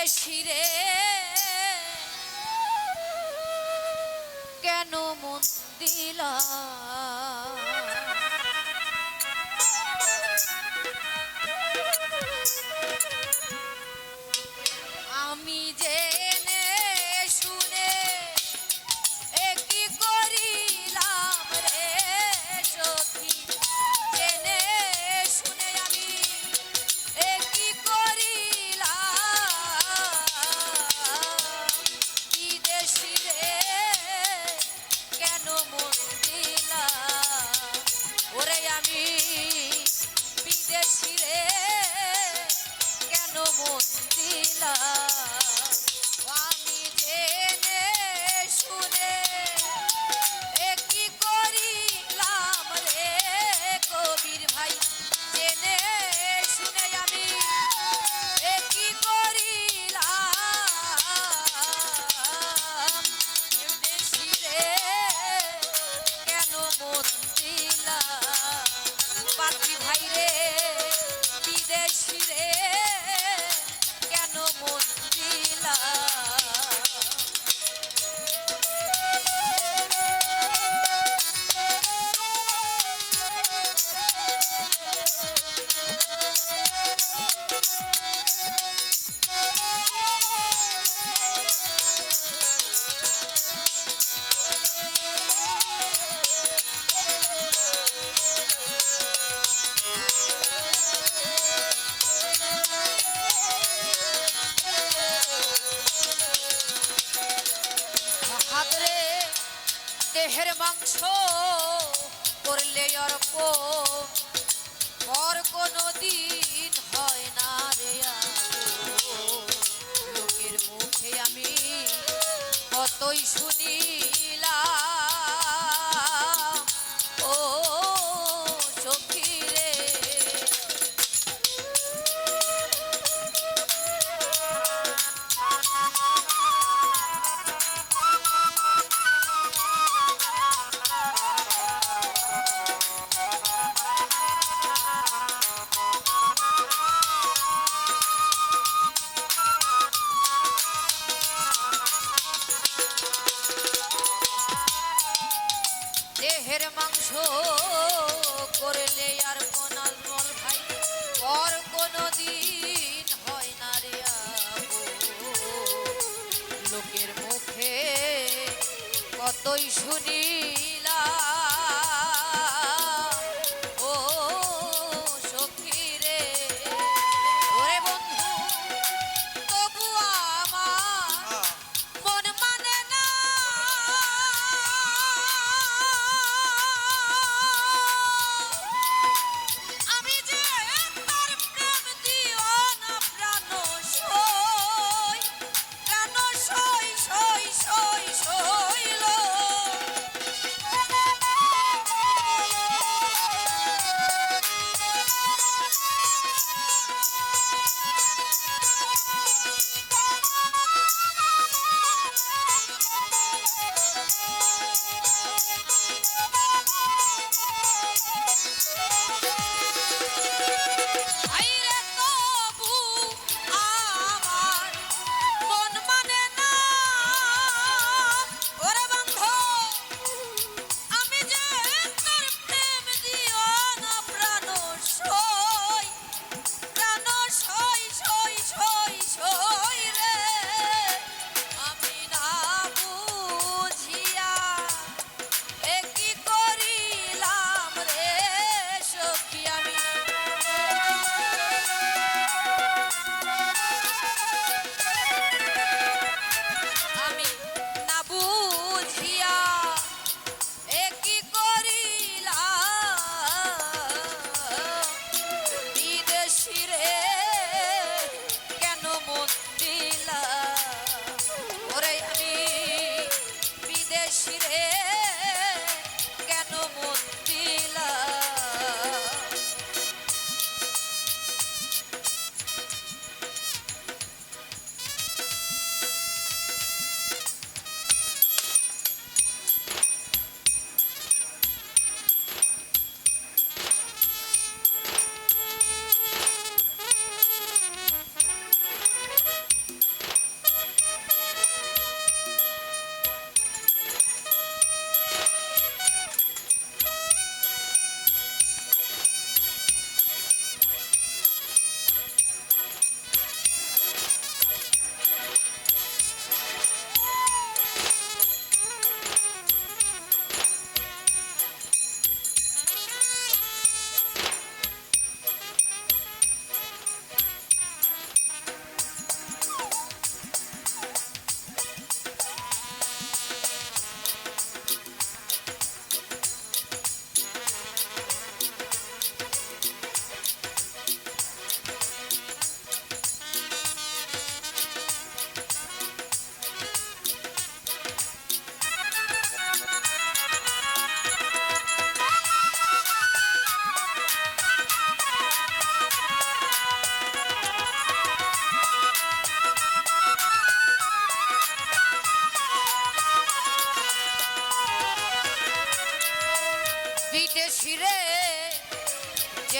দেশিরে কেন মন দিলা? ঘর কোনো দিন হয় না রে মুখে আমি কতই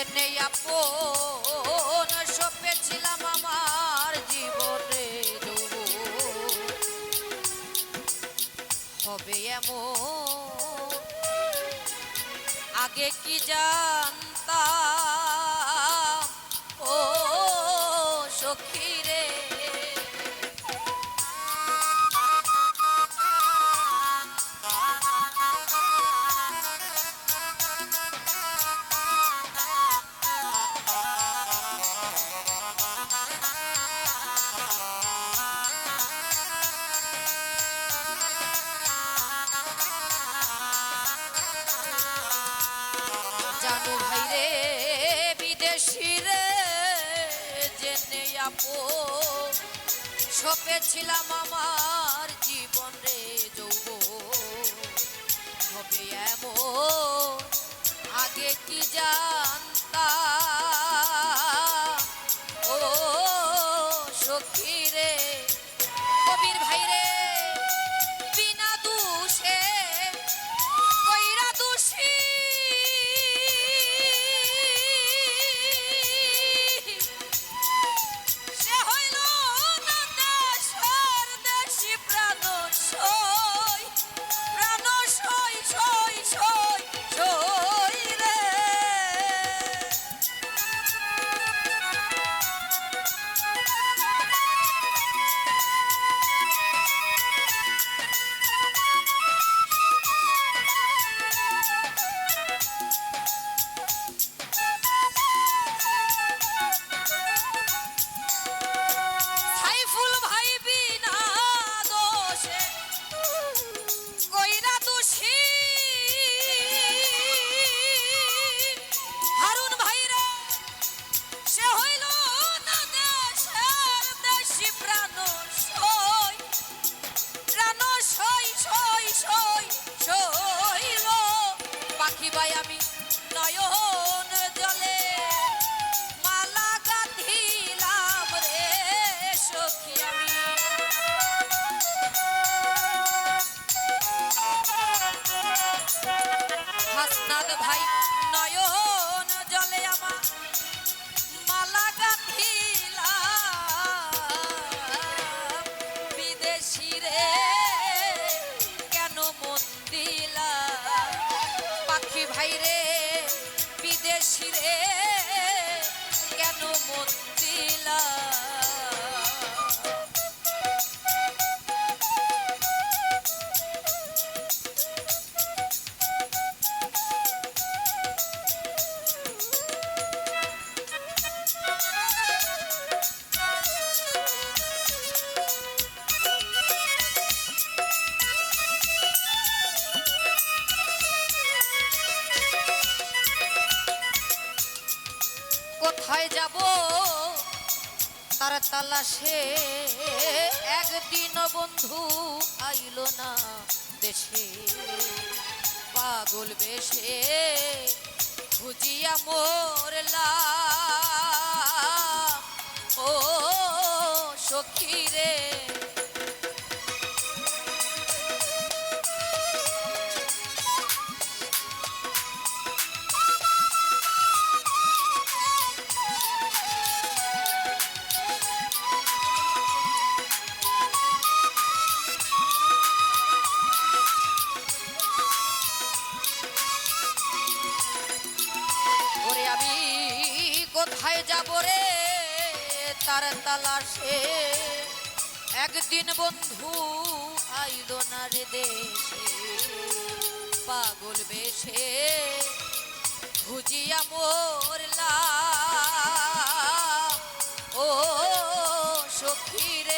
জেনে আপন সপেছিলাম আমার জীবনে হবে এমন। আগে কি জানতাম? ও সখী রে। সপেছিলাম আমার জীবন রে যৌব হবে এমন আগে কি জানতা hike. আকাশে একদিন বন্ধু আইল না দেশে। পাগল বেশে খুঁজিয়া মোরলা। ও সখী রে ভাই যাব রে? তার তালাশে। একদিন বন্ধু আইল না রে দেশে। পাগল বেশে। ভুজিয়া মোরলা ও সখীর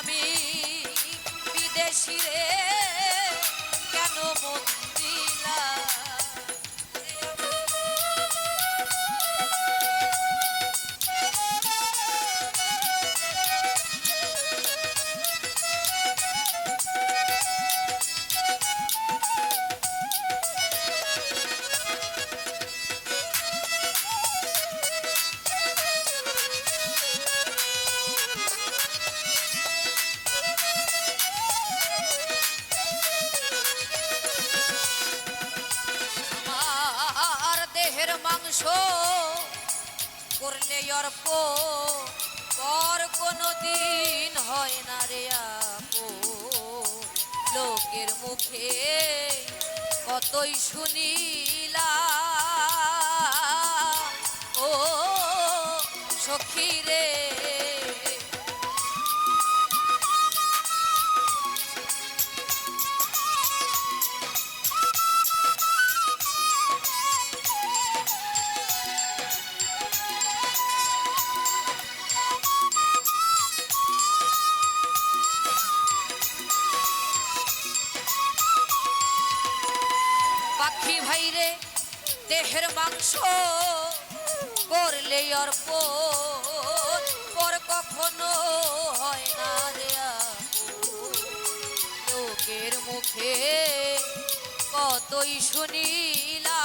আমি বিদেশি রে কেন মন অর্প পর কোনো দিন হয় না রে আপো। লোকের মুখে কতই শুনিলা ও সখী রে অর্প পর কখনো হয় না রে লোকের মুখে কতই শুনিলা